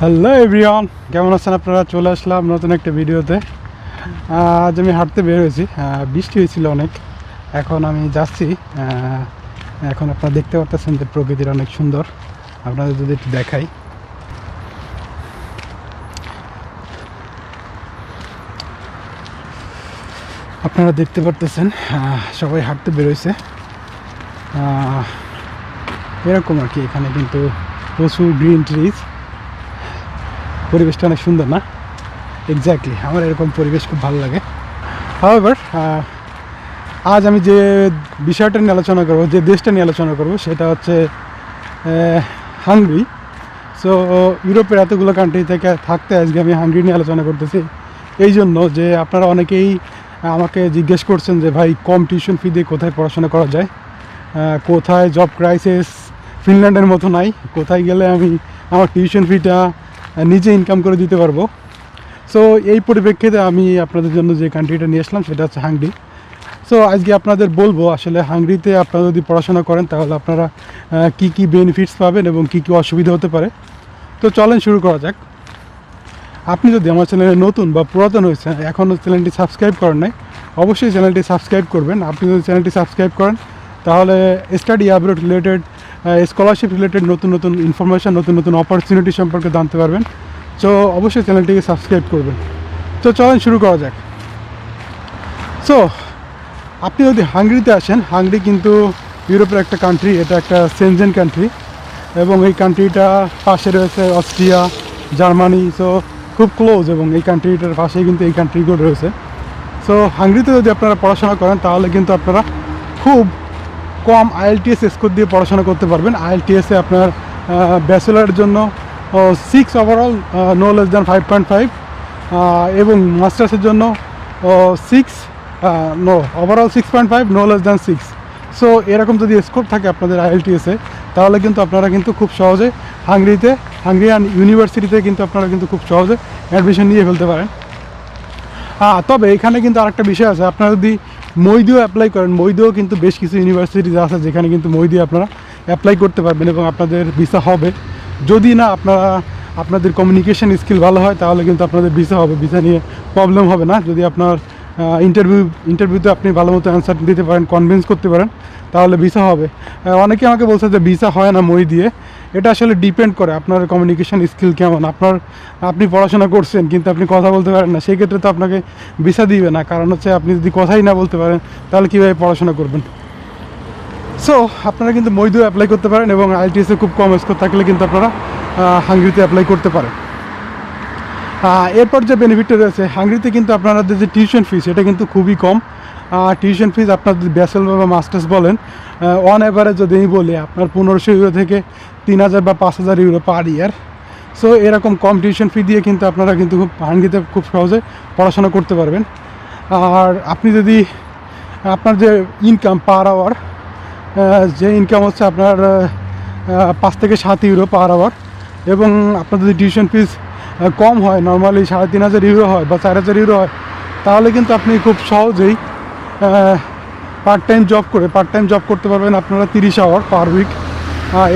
Hello everyone কেমন আছেন আপনারা? চলে আসলাম নতুন একটা ভিডিওতে। আজ আমি হাঁটতে বের হয়েছি। বৃষ্টি হয়েছিল অনেক। এখন আমি যাচ্ছি। এখন আপনারা দেখতে পারতেছেন যে প্রকৃতির অনেক সুন্দর। আপনাদের যদি একটু দেখাই। আপনারা দেখতে পারতেছেন সবাই হাঁটতে বেরোইছে আহ, এরকম আর কি। এখানে কিন্তু প্রচুর গ্রিন ট্রিজ পরিবেশটা অনেক সুন্দর না? এক্স্যাক্টলি আমার এরকম পরিবেশ খুব ভালো লাগে। হাওয়েভার আজ আমি যে বিষয়টা নিয়ে আলোচনা করব, যে দেশটা নিয়ে আলোচনা করব, সেটা হচ্ছে হাঙ্গরি সো ইউরোপের এতগুলো কান্ট্রি থেকে থাকতে আজকে আমি হাঙ্গরি নিয়ে আলোচনা করতেছি। এই জন্য যে আপনারা অনেকেই আমাকে জিজ্ঞেস করছেন যে, ভাই, কম টিউশন ফি দিয়ে কোথায় পড়াশোনা করা যায়? কোথায় জব ক্রাইসিস ফিনল্যান্ডের মতো নাই। কোথায় গেলে আমি আমার টিউশন ফিটা নিজে ইনকাম করে দিতে পারব। সো এই পরিপ্রেক্ষিতে আমি আপনাদের জন্য যে কান্ট্রিটা নিয়ে আসলাম, সেটা হচ্ছে হাঙ্গরি সো আজকে আপনাদের বলব, আসলে হাঙ্গরিতে আপনারা যদি পড়াশোনা করেন, তাহলে আপনারা কি কি বেনিফিটস পাবেন এবং কি কি অসুবিধা হতে পারে। তো চলেন শুরু করা যাক। আপনি যদি আমার চ্যানেলে নতুন বা পুরাতন হয়েছে এখনও চ্যানেলটি সাবস্ক্রাইব করেন নাই, অবশ্যই চ্যানেলটি সাবস্ক্রাইব করবেন। আপনি যদি চ্যানেলটি সাবস্ক্রাইব করেন, তাহলে study update related scholarship related নতুন নতুন ইনফরমেশান নতুন নতুন অপরচুনিটি সম্পর্কে জানতে পারবেন। সো অবশ্যই চ্যানেলটিকে সাবস্ক্রাইব করবেন। তো চলেন শুরু করা যাক। সো আপনি যদি হাঙ্গরিতে আসেন, হাঙ্গরি কিন্তু ইউরোপের একটা কান্ট্রি এটা একটা সেনজেন কান্ট্রি এবং এই কান্ট্রিটা পাশে রয়েছে অস্ট্রিয়া, জার্মানি সো খুব ক্লোজ এবং এই কান্ট্রিটার পাশেই কিন্তু এই কান্ট্রিগুলো রয়েছে। সো হাঙ্গরিতে যদি আপনারা পড়াশোনা করেন, তাহলে কিন্তু আপনারা খুব কম আইএলটিএস স্কোর দিয়ে পড়াশোনা করতে পারবেন। আইএলটিএসে আপনার ব্যাচেলারের জন্য six overall no less than five point five এবং মাস্টার্সের জন্য six no overall six point five no less than six so এরকম যদি স্কোর থাকে আপনাদের আইএলটিএসে তাহলে কিন্তু আপনারা কিন্তু খুব সহজে হাঙ্গরিতে, হাঙ্গরিয়ান ইউনিভার্সিটিতে কিন্তু আপনারা কিন্তু খুব সহজে অ্যাডমিশন নিয়ে ফেলতে পারেন। তবে এখানে কিন্তু আরেকটা বিষয় আছে। আপনারা যদি মৈদিও অ্যাপ্লাই করেন। মৈদিও কিন্তু বেশ কিছু ইউনিভার্সিটিজ আছে যেখানে কিন্তু মৈদি আপনারা অ্যাপ্লাই করতে পারবেন এবং আপনাদের ভিসা হবে। যদি না আপনারা, আপনাদের কমিউনিকেশন স্কিল ভালো হয়, তাহলে কিন্তু আপনাদের ভিসা হবে। ভিসা নিয়ে প্রবলেম হবে না। যদি আপনার ইন্টারভিউ ইন্টারভিউতে আপনি ভালো মতো অ্যান্সার দিতে পারেন কনভিন্স করতে পারেন, তাহলে ভিসা হবে। অনেকে আমাকে বলছে যে ভিসা হয় না মই দিয়ে এটা আসলে ডিপেন্ড করে আপনার কমিউনিকেশন স্কিল কেমন। আপনার, আপনি পড়াশোনা করছেন, কিন্তু আপনি কথা বলতে পারেন না সেই ক্ষেত্রে তো আপনাকে ভিসা দিবে না। কারণ হচ্ছে আপনি যদি কথাই না বলতে পারেন, তাহলে কীভাবে পড়াশোনা করবেন? সো আপনারা কিন্তু মৈদু অ্যাপ্লাই করতে পারেন এবং আইটিএসে খুব কম স্কোর থাকলে কিন্তু আপনারা হাঙ্গরিতে অ্যাপ্লাই করতে পারেন। এরপর যে বেনিফিটটা রয়েছে, হাঙ্গরিতে কিন্তু আপনাদের যে টিউশন ফিস এটা কিন্তু খুবই কম। টিউশন ফিজ আপনার যদি ব্যাচেলর বা মাস্টার্স বলেন অন অ্যাভারেজ যদি আমি বলি, আপনার পনেরোশো ইউরো থেকে তিন হাজার বা পাঁচ হাজার ইউরো পার ইয়ার সো এরকম কম টিউশন ফি দিয়ে কিন্তু আপনারা কিন্তু খুব হাঙ্গিতে খুব সহজে পড়াশোনা করতে পারবেন। আর আপনি যদি আপনার যে ইনকাম পার আওয়ার যে ইনকাম হচ্ছে আপনার পাঁচ থেকে সাত ইউরো পার আওয়ার এবং আপনার যদি টিউশন ফিস কম হয় নর্মালি সাড়ে তিন হাজার ইউরো হয় বা চার হাজার ইউরো হয়, তাহলে কিন্তু আপনি খুব সহজেই পার্ট টাইম জব করে পার্ট টাইম জব করতে পারবেন আপনারা তিরিশ আওয়ার পার উইক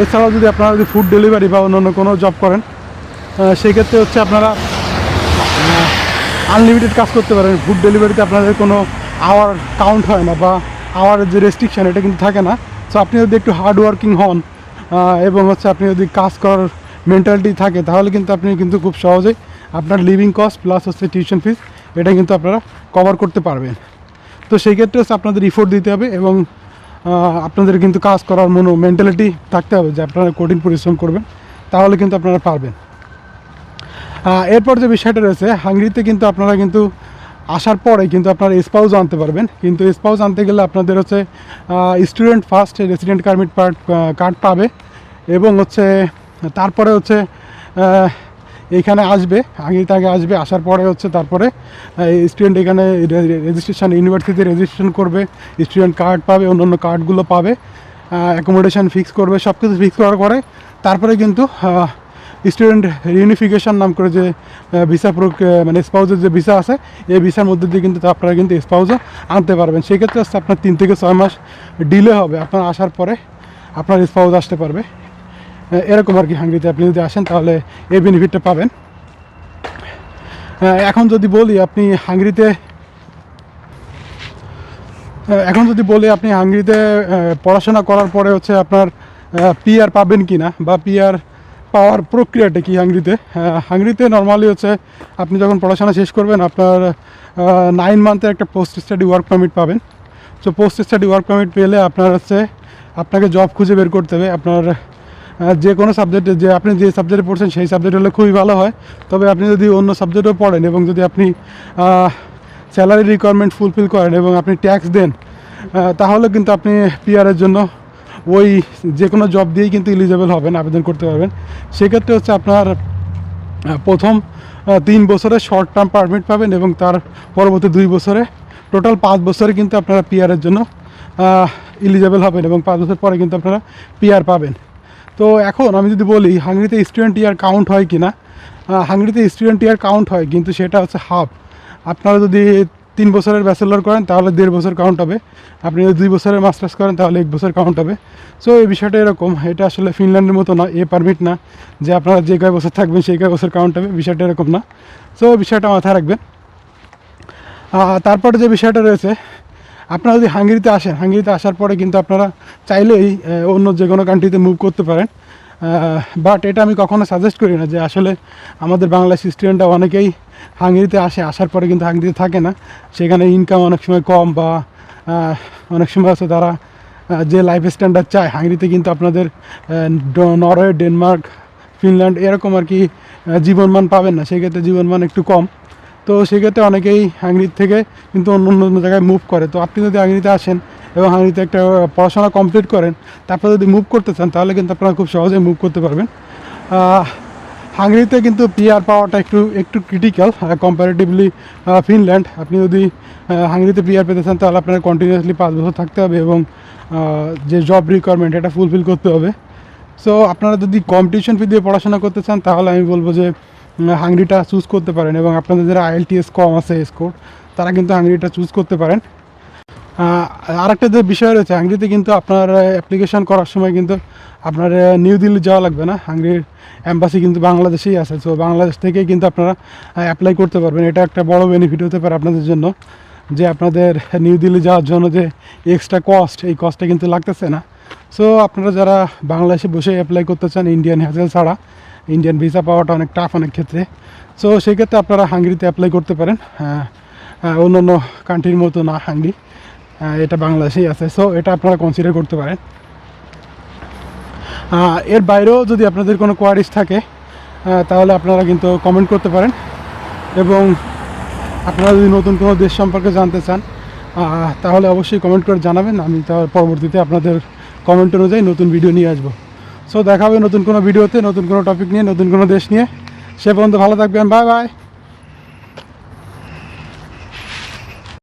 এছাড়াও যদি আপনারা যদি ফুড ডেলিভারি বা অন্য কোনো জব করেন সেক্ষেত্রে হচ্ছে আপনারা আনলিমিটেড কাজ করতে পারেন। ফুড ডেলিভারিতে আপনাদের কোনো আওয়ার কাউন্ট হয় না বা আওয়ারের যে রেস্ট্রিকশান এটা কিন্তু থাকে না। সো আপনি যদি একটু হার্ড ওয়ার্কিং হন এবং হচ্ছে আপনি যদি কাজ করার মেন্টালিটি থাকে, তাহলে কিন্তু আপনি কিন্তু খুব সহজেই আপনার লিভিং কস্ট প্লাস হচ্ছে টিউশন ফিস এটা কিন্তু আপনারা কভার করতে পারবেন। তো সেই ক্ষেত্রে আপনাদের ইফোর্ট দিতে হবে এবং আপনাদের কিন্তু কাজ করার মনো মেন্টালিটি থাকতে হবে যে আপনারা কঠিন পরিশ্রম করবেন, তাহলে কিন্তু আপনারা পারবেন। এরপর যে বিষয়টা রয়েছে, হাঙ্গরিতে কিন্তু আপনারা কিন্তু আসার পরে কিন্তু আপনারা স্পাউস আনতে পারবেন। কিন্তু স্পাউস আনতে গেলে আপনাদের হচ্ছে student first resident permit card পাবে এবং হচ্ছে, তারপরে হচ্ছে এইখানে আসবে আগে তাকে আসবে, আসার পরে হচ্ছে তারপরে স্টুডেন্ট এখানে রেজিস্ট্রেশন ইউনিভার্সিটিতে রেজিস্ট্রেশন করবে স্টুডেন্ট কার্ড পাবে, অন্যান্য কার্ডগুলো পাবে অ্যাকোমোডেশন ফিক্স করবে সব কিছু ফিক্স করার পরে, তারপরে কিন্তু স্টুডেন্ট রিউনিফিকেশন নাম করে যে ভিসা মানে স্পাউজের যে ভিসা আছে, এই ভিসার মধ্যে দিয়ে কিন্তু আপনারা কিন্তু স্পাউজও আনতে পারবেন। সেক্ষেত্রে হচ্ছে আপনার তিন থেকে ছয় মাস ডিলে হবে, আপনার আসার পরে আপনার স্পাউজ আসতে পারবে। এরকম আর কি হাঙ্গরিতে আপনি যদি আসেন, তাহলে এই বেনিফিটটা পাবেন। এখন যদি বলি আপনি হাঙ্গরিতে এখন যদি বলি আপনি হাঙ্গরিতে পড়াশোনা করার পরে হচ্ছে আপনার পিআর পাবেন কি না বা পিআর পাওয়ার প্রক্রিয়াটা কি হাঙ্গরিতে? হাঙ্গরিতে নর্মালি হচ্ছে আপনি যখন পড়াশোনা শেষ করবেন, আপনার নাইন মান্থের একটা পোস্ট স্টাডি ওয়ার্ক পারমিট পাবেন। তো পোস্ট স্টাডি ওয়ার্ক পারমিট পেলে আপনার হচ্ছে আপনাকে জব খুঁজে বের করতে হবে। আপনার যে কোনো সাবজেক্টে যে আপনি যে সাবজেক্টে পড়ছেন সেই সাবজেক্ট হলে খুবই ভালো হয়। তবে আপনি যদি অন্য সাবজেক্টও পড়েন এবং যদি আপনি স্যালারি রিকোয়ারমেন্ট ফুলফিল করেন এবং আপনি ট্যাক্স দেন তাহলে কিন্তু আপনি পিআরের জন্য ওই যে কোনো জব দিয়েই কিন্তু এলিজেবল হবেন, আবেদন করতে পারবেন। সেক্ষেত্রে হচ্ছে আপনার প্রথম তিন বছরে শর্ট টার্ম পারমিট পাবেন এবং তার পরবর্তী দুই বছরে টোটাল পাঁচ বছরে কিন্তু আপনারা পিআরের জন্য এলিজেবল হবেন এবং পাঁচ বছর পরে কিন্তু আপনারা পিআর পাবেন। তো এখন আমি যদি বলি, হাঙ্গরিতে স্টুডেন্ট ইয়ার কাউন্ট হয় কি না হাঙ্গরিতে স্টুডেন্ট ইয়ার কাউন্ট হয়, কিন্তু সেটা হচ্ছে হাফ আপনারা যদি তিন বছরের ব্যাচেলর করেন, তাহলে দেড় বছর কাউন্ট হবে। আপনি যদি দুই বছরের মাস্টার্স করেন, তাহলে এক বছর কাউন্ট হবে। সো এই বিষয়টা এরকম, এটা আসলে ফিনল্যান্ডের মতো না, এ পারমিট না যে আপনারা যে কয় বছর থাকবেন, সেই কয় বছর কাউন্ট হবে, বিষয়টা এরকম না। সো বিষয়টা মাথায় রাখবেন। তারপরে যে বিষয়টা রয়েছে আপনারা যদি হাঙ্গেরিতে আসেন, হাঙ্গেরিতে আসার পরে কিন্তু আপনারা চাইলেই অন্য যে কোনো কান্ট্রিতে মুভ করতে পারেন। বাট এটা আমি কখনো সাজেস্ট করি না যে আসলে আমাদের বাংলাদেশ স্টুডেন্টরা অনেকেই হাঙ্গেরিতে আসে, আসার পরে কিন্তু হাঙ্গেরিতে থাকে না। সেখানে ইনকাম অনেক সময় কম বা অনেক সময় আছে তারা যে লাইফ স্ট্যান্ডার্ড চায়, হাঙ্গেরিতে কিন্তু আপনাদের নরওয়ে, ডেনমার্ক, ফিনল্যান্ড এরকম আর কি জীবনমান পাবেন না। সেক্ষেত্রে জীবনমান একটু কম। তো সেক্ষেত্রে অনেকেই হাঙ্গরির থেকে কিন্তু অন্য অন্য জায়গায় মুভ করে। তো আপনি যদি হাঙ্গরিতে আসেন এবং হাঙ্গরিতে একটা পড়াশোনা কমপ্লিট করেন, তারপর যদি মুভ করতে চান, তাহলে কিন্তু আপনারা খুব সহজেই মুভ করতে পারবেন। হাঙ্গরিতে কিন্তু পিআর পাওয়াটা একটু একটু ক্রিটিক্যাল কম্পারেটিভলি ফিনল্যান্ড আপনি যদি হাঙ্গরিতে পিআর পেতে চান, তাহলে আপনার কন্টিনিউয়াসলি পাঁচ বছর থাকতে হবে এবং যে জব রিকোয়ারমেন্ট এটা ফুলফিল করতে হবে। সো আপনারা যদি কম্পিটিশন ফি দিয়ে পড়াশোনা করতে চান, তাহলে আমি বলব যে হাঙ্গরিটা চুজ করতে পারেন এবং আপনাদের যারা আইএলটিএস কম আছে স্কোর তারা কিন্তু হাংরিটা চুজ করতে পারেন। আহ, আরেকটা যে বিষয় রয়েছে হাংরিতে কিন্তু আপনার অ্যাপ্লিকেশন করার সময় কিন্তু আপনার নিউ দিল্লি যাওয়া লাগবে না। হাংরির অ্যাম্বাসি কিন্তু বাংলাদেশেই আছে। সো বাংলাদেশ থেকেই কিন্তু আপনারা অ্যাপ্লাই করতে পারবেন। এটা একটা বড় বেনিফিট হতে পারে আপনাদের জন্য যে আপনাদের নিউ দিল্লি যাওয়ার জন্য যে এক্সট্রা কস্ট এই কস্টটা কিন্তু লাগতেছে না। সো আপনারা যারা বাংলাদেশে বসে অ্যাপ্লাই করতে চান ইন্ডিয়ান হ্যাজেল ছাড়া ইন্ডিয়ান ভিসা পাওয়াটা অনেক টাফ অনেক ক্ষেত্রে। সো সেই ক্ষেত্রে আপনারা হাঙ্গরিতে অ্যাপ্লাই করতে পারেন। অন্য অন্য কান্ট্রির মতো না হাঙ্গরি এটা বাংলাদেশেই আছে। সো এটা আপনারা কনসিডার করতে পারেন। এর বাইরেও যদি আপনাদের কোনো কোয়ারিজ থাকে তাহলে আপনারা কিন্তু কমেন্ট করতে পারেন। এবং আপনারা যদি নতুন কোনো দেশ সম্পর্কে জানতে চান তাহলে অবশ্যই কমেন্ট করে জানাবেন। আমি তার পরবর্তীতে আপনাদের কমেন্ট অনুযায়ী নতুন ভিডিও নিয়ে আসব। সো দেখা হবে নতুন কোনো ভিডিওতে, নতুন কোনো টপিক নিয়ে, নতুন কোনো দেশ নিয়ে। সে পর্যন্ত ভালো থাকবেন। Bye bye